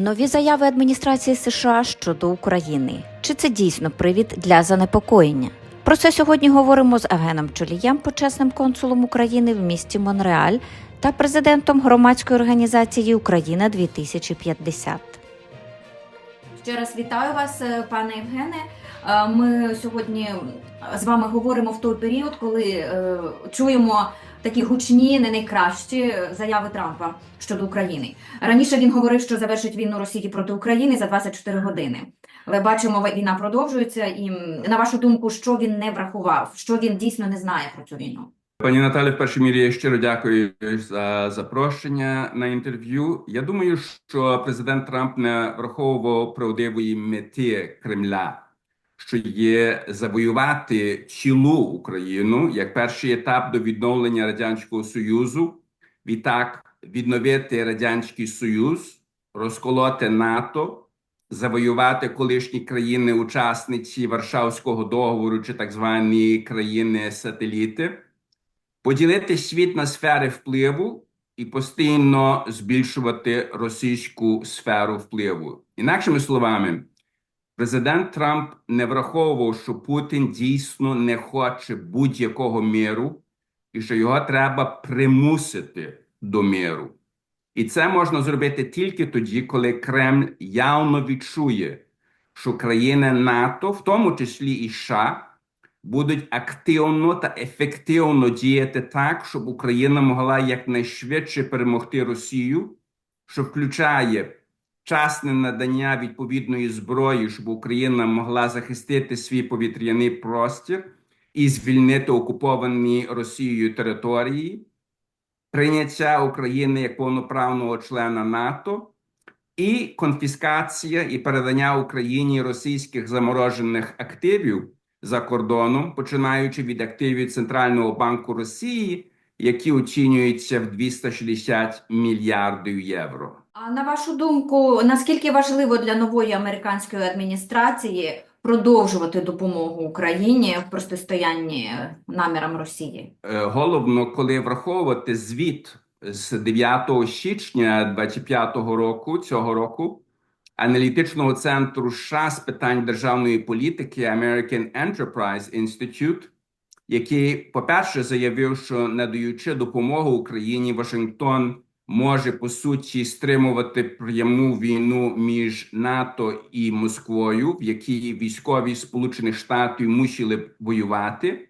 Нові заяви адміністрації США щодо України. Чи це дійсно привід для занепокоєння? Про це сьогодні говоримо з Евгеном Чолієм, почесним консулом України в місті Монреаль та президентом громадської організації Україна 2050. Ще раз вітаю вас, е, пане Євгене. Е, Ми сьогодні з вами говоримо в той період, коли е, чуємо такі гучні, не найкращі заяви Трампа щодо України. Раніше він говорив, що завершить війну Росії проти України за 24 години. Але бачимо, війна продовжується. І на вашу думку, що він не врахував, що він дійсно не знає про цю війну? Пані Наталі, в першій мірі я щиро дякую за запрошення на інтерв'ю. Я думаю, що президент Трамп не враховував правдивої мети Кремля, що є завоювати цілу Україну як перший етап до відновлення радянського союзу. Відтак відновити радянський союз, розколоти НАТО, завоювати колишні країни-учасниці Варшавського договору чи так звані країни-сателіти поділити світ на сфери впливу і постійно збільшувати російську сферу впливу. Інакшими словами, президент Трамп не враховував, що Путін дійсно не хоче будь-якого миру, і що його треба примусити до миру. І це можна зробити тільки тоді, коли Кремль явно відчує, що країни НАТО, в тому числі і США, будуть активно та ефективно діяти так, щоб Україна могла якнайшвидше перемогти Росію, що включає вчасне надання відповідної зброї, щоб Україна могла захистити свій повітряний простір і звільнити окуповані Росією території, прийняття України як повноправного члена НАТО. І конфіскація і передання Україні російських заморожених активів за кордоном, починаючи від активів Центрального банку Росії, які оцінюються в 260 мільярдів євро. А на вашу думку, наскільки важливо для нової американської адміністрації продовжувати допомогу Україні в протистоянні намірам Росії? Е, Головно, коли враховувати звіт з 9 січня 25 року цього року аналітичного центру США з питань державної політики American Enterprise Institute, який, по-перше, заявив, що надаючи допомогу Україні, Вашингтон може по суті стримувати пряму війну між НАТО і Москвою, в якій військові Сполучених Штатів мусили б воювати.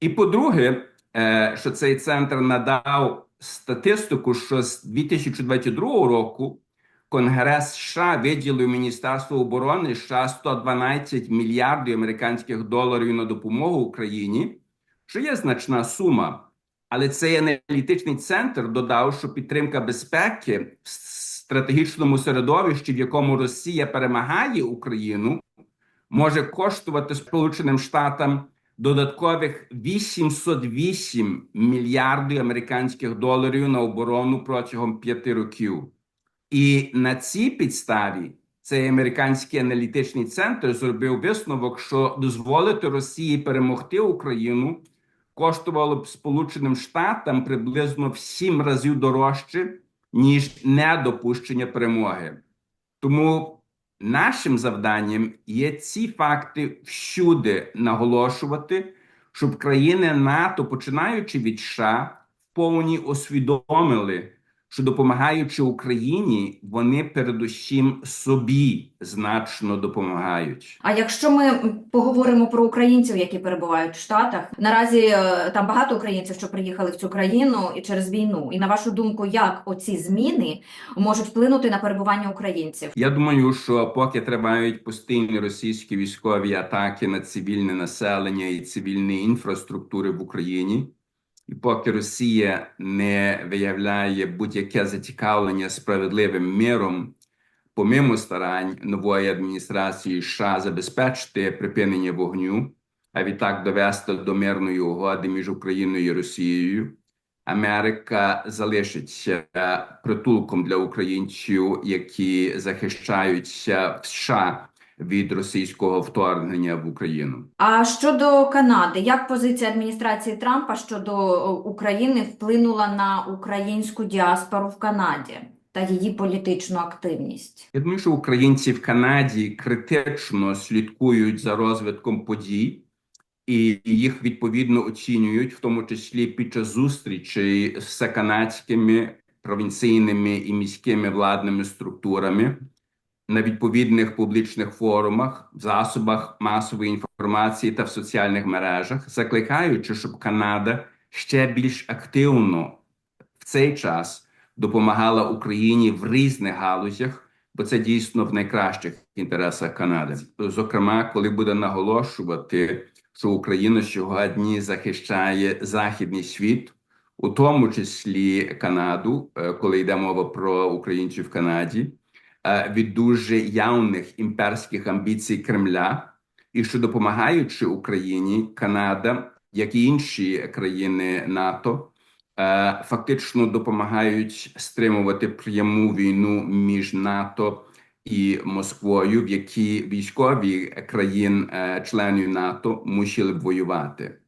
І по-друге, е, що цей центр надав статистику, що з 2022 року Конгрес США виділив Міністерству оборони США 112 мільярдів американських доларів на допомогу Україні, що є значна сума. Але цей аналітичний центр додав, що підтримка безпеки в стратегічному середовищі, в якому Росія перемагає Україну, може коштувати Сполученим Штатам додаткових 808 мільярдів американських доларів на оборону протягом п'яти років. І на цій підставі цей американський аналітичний центр зробив висновок, що дозволити Росії перемогти Україну коштувало б Сполученим Штатам приблизно в сім разів дорожче, ніж недопущення перемоги. Тому нашим завданням є ці факти всюди наголошувати, щоб країни НАТО, починаючи від США, повні усвідомили, що допомагаючи Україні, вони передусім собі значно допомагають. А якщо ми поговоримо про українців, які перебувають в Штатах, наразі е, там багато українців, що приїхали в цю країну і через війну. І на вашу думку, як оці зміни можуть вплинути на перебування українців? Я думаю, що поки тривають постійні російські військові атаки на цивільне населення і цивільні інфраструктури в Україні, і поки Росія не виявляє будь-яке зацікавлення справедливим миром, помимо старань нової адміністрації США забезпечити припинення вогню, а відтак довести до мирної угоди між Україною і Росією, Америка залишиться притулком для українців, які захищаються в США від російського вторгнення в Україну. А щодо Канади, як позиція адміністрації Трампа щодо е, України вплинула на українську діаспору в Канаді? та її політичну активність? Я думаю, що українці в Канаді критично слідкують за розвитком подій і їх відповідно оцінюють, в тому числі під час зустрічей з всеканадськими провінційними і міськими владними структурами на відповідних публічних форумах, в засобах масової інформації та в соціальних мережах, закликаючи, щоб Канада ще більш активно в цей час допомагала Україні в різних галузях, бо це дійсно в найкращих інтересах Канади. Зокрема, коли буде наголошувати, що Україна сьогодні захищає західний світ, у тому числі Канаду, е, коли йде мова про українців в Канаді, від дуже явних імперських амбіцій Кремля, і що допомагаючи Україні, Канада, як і інші країни НАТО, е, фактично допомагають стримувати пряму війну між НАТО і Москвою, в якій військові країн, е, НАТО, мусили б воювати.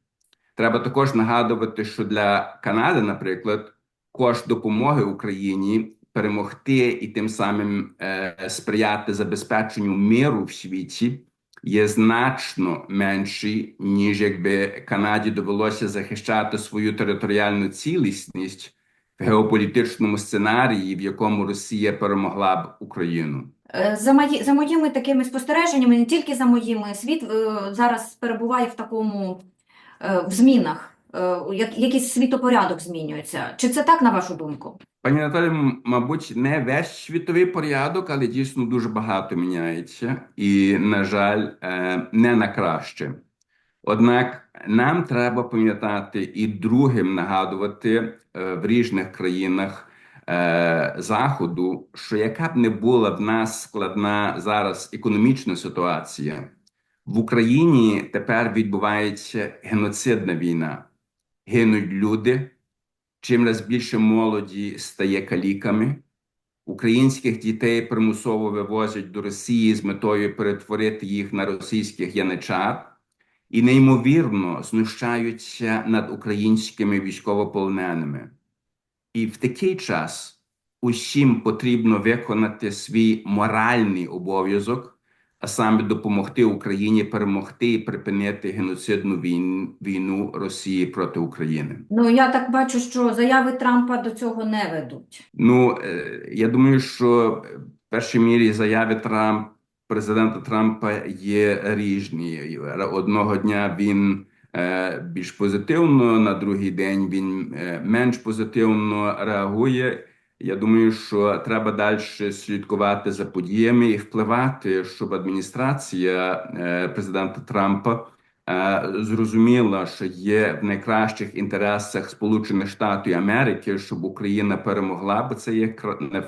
Треба також нагадувати, що для Канади, наприклад, кошт допомоги Україні перемогти і тим самим е, сприяти забезпеченню миру в світі є значно менший, ніж якби Канаді довелося захищати свою територіальну цілісність в геополітичному сценарії, в якому Росія перемогла б Україну. Е, За мої, за моїми такими спостереженнями, не тільки за моїми, світ е, зараз перебуває в такому в змінах. Е, як, якийсь світопорядок змінюється. Чи це так, на вашу думку? Пані Наталі, мабуть, не весь світовий порядок, але дійсно дуже багато міняється, і, на жаль, е, не на краще. Однак нам треба пам'ятати і другим нагадувати е, в різних країнах Заходу, що яка б не була в нас складна зараз економічна ситуація, в Україні тепер відбувається геноцидна війна. Гинуть люди, чим раз більше молоді стає каліками. Українських дітей примусово вивозять до Росії з метою перетворити їх на російських яничар і неймовірно знущаються над українськими військовополоненими. І в такий час усім потрібно виконати свій моральний обов'язок, а саме допомогти Україні перемогти і припинити геноцидну війну Росії проти України. Ну я так бачу, що заяви Трампа до цього не ведуть. Ну, е, я думаю, що в першій мірі заяви Трамп, президента Трампа є різні. Одного дня він е, більш позитивно, на другий день він е, менш позитивно реагує. Я думаю, що треба далі слідкувати за подіями і впливати, щоб адміністрація е, президента Трампа зрозуміла, що є в найкращих інтересах Сполучених Штатів Америки, щоб Україна перемогла, бо це є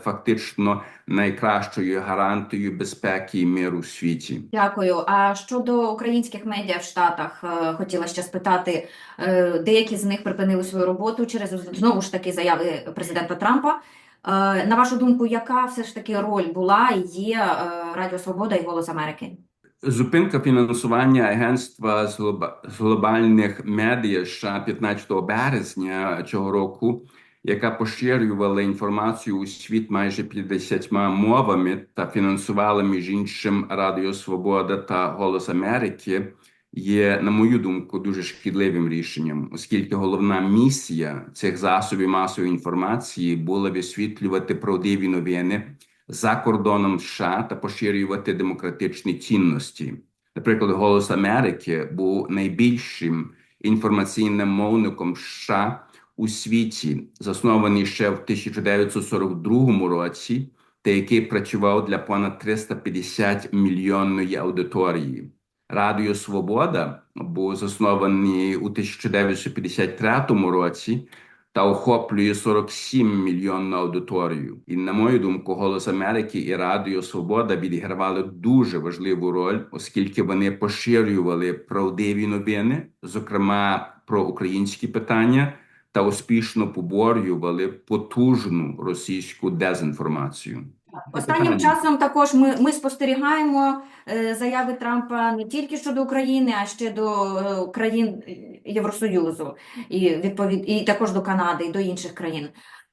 фактично найкращою гарантією безпеки і миру в світі. Дякую. А щодо українських медіа в Штатах, е, хотіла ще спитати, е, деякі з них припинили свою роботу через знову ж таки заяви президента Трампа. Е, На вашу думку, яка все ж таки роль була і є е, Радіо Свобода і Голос Америки? Зупинка фінансування агентства з глоба- з глобальних медіа США 15 березня цього року, яка поширювала інформацію у світ майже 50 мовами та фінансувала між іншим Радіо Свобода та Голос Америки, є, на мою думку, дуже шкідливим рішенням, оскільки головна місія цих засобів масової інформації була висвітлювати правдиві новини за кордоном США та поширювати демократичні цінності. Наприклад, Голос Америки був найбільшим інформаційним мовником США у світі, заснований ще в 1942 році, та який працював для понад 350 мільйонної аудиторії. Радіо Свобода був заснований у 1953 році та охоплює 47 мільйонну аудиторію. І на мою думку, Голос Америки і Радіо Свобода відігравали дуже важливу роль, оскільки вони поширювали правдиві новини, зокрема про українські питання, та успішно поборювали потужну російську дезінформацію. Останнім часом також ми, ми спостерігаємо е, заяви Трампа не тільки щодо України, а ще до е, країн Євросоюзу і відповід і також до Канади і до інших країн.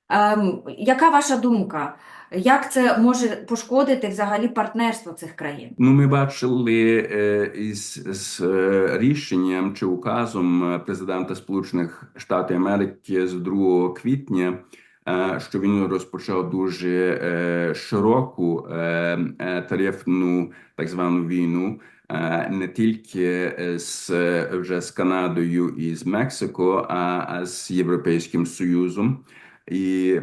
Ем, яка ваша думка? Як це може пошкодити взагалі партнерство цих країн? Ну, ми бачили е, із з рішенням чи указом президента Сполучених Штатів Америки з 2 квітня, що він розпочав дуже е, широку е, е, тарифну так звану війну. е, Не тільки е, з е, вже з Канадою і з Мексико, а, з Європейським Союзом. І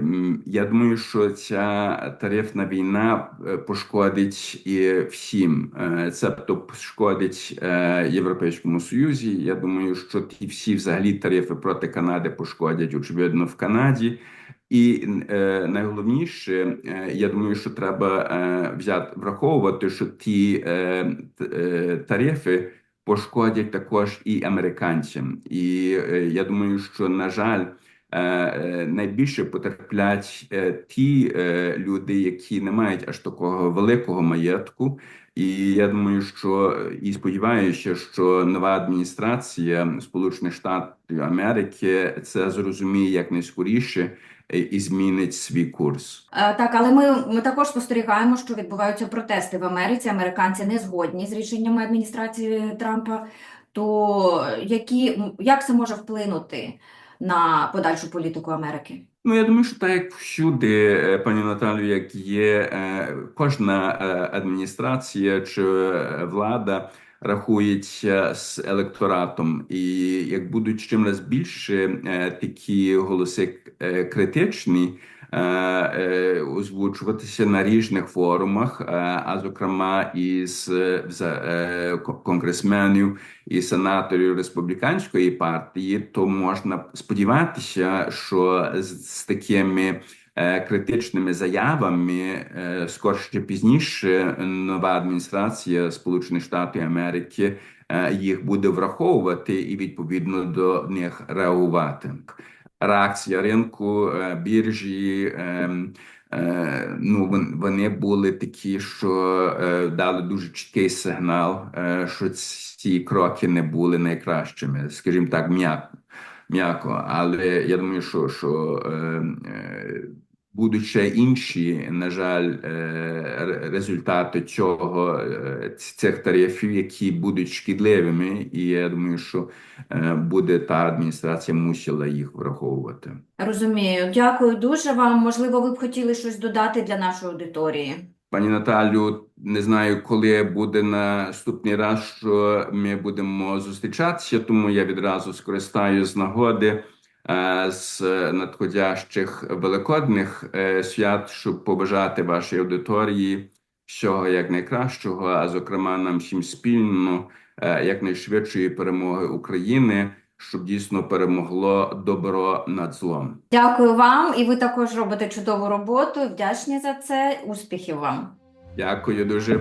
я думаю, що ця тарифна війна е, пошкодить і всім. Е, Це тобто пошкодить е, Європейському Союзі. Я думаю, що ті всі взагалі тарифи проти Канади пошкодять, очевидно, в Канаді. І е, найголовніше, е, я думаю, що треба е, взяти враховувати, що ті е, е, тарифи пошкодять також і американцям. І е, я думаю, що на жаль. е, е, Найбільше потерплять е, ті е, люди, які не мають аж такого великого маєтку, і я думаю, що і сподіваюся, що нова адміністрація Сполучених Штатів Америки це зрозуміє як найскоріше і змінить свій курс. Е, Так, але ми, ми також спостерігаємо, що відбуваються протести в Америці. Американці не згодні з рішеннями адміністрації Трампа. То які, як це може вплинути на подальшу політику Америки? Ну, я думаю, що так як всюди, е, пані Наталю, як є е, кожна е, адміністрація чи е, влада рахується з електоратом, і як будуть чим раз більше е, такі голоси е, критичні. е, е, Озвучуватися на різних форумах, е, а зокрема із е, е, конгресменів і сенаторів республіканської партії, то можна сподіватися, що з, такими е, критичними заявами е, скорше пізніше нова адміністрація Сполучених Штатів Америки е, їх буде враховувати і відповідно до них реагувати. Реакція ринку, е, біржі. Е, ну, вони були такі, що е, дали дуже чіткий сигнал, е, що ці кроки не були найкращими, скажімо так, м'яко. М'яко, але я думаю, що, що е, е, будуть ще інші, на жаль, е, результати цього е, цих тарифів, які будуть шкідливими, і я думаю, що е, буде та адміністрація мусила їх враховувати. Розумію. Дякую дуже вам. Можливо, ви б хотіли щось додати для нашої аудиторії. Пані Наталю, не знаю, коли буде наступний раз, що ми будемо зустрічатися, тому я відразу скористаю з нагоди з надходящих великодних е, свят, щоб побажати вашій аудиторії всього як найкращого, а зокрема нам всім спільно е, якнайшвидшої перемоги України, щоб дійсно перемогло добро над злом. Дякую вам, і ви також робите чудову роботу. Вдячні за це. Успіхів вам. Дякую дуже.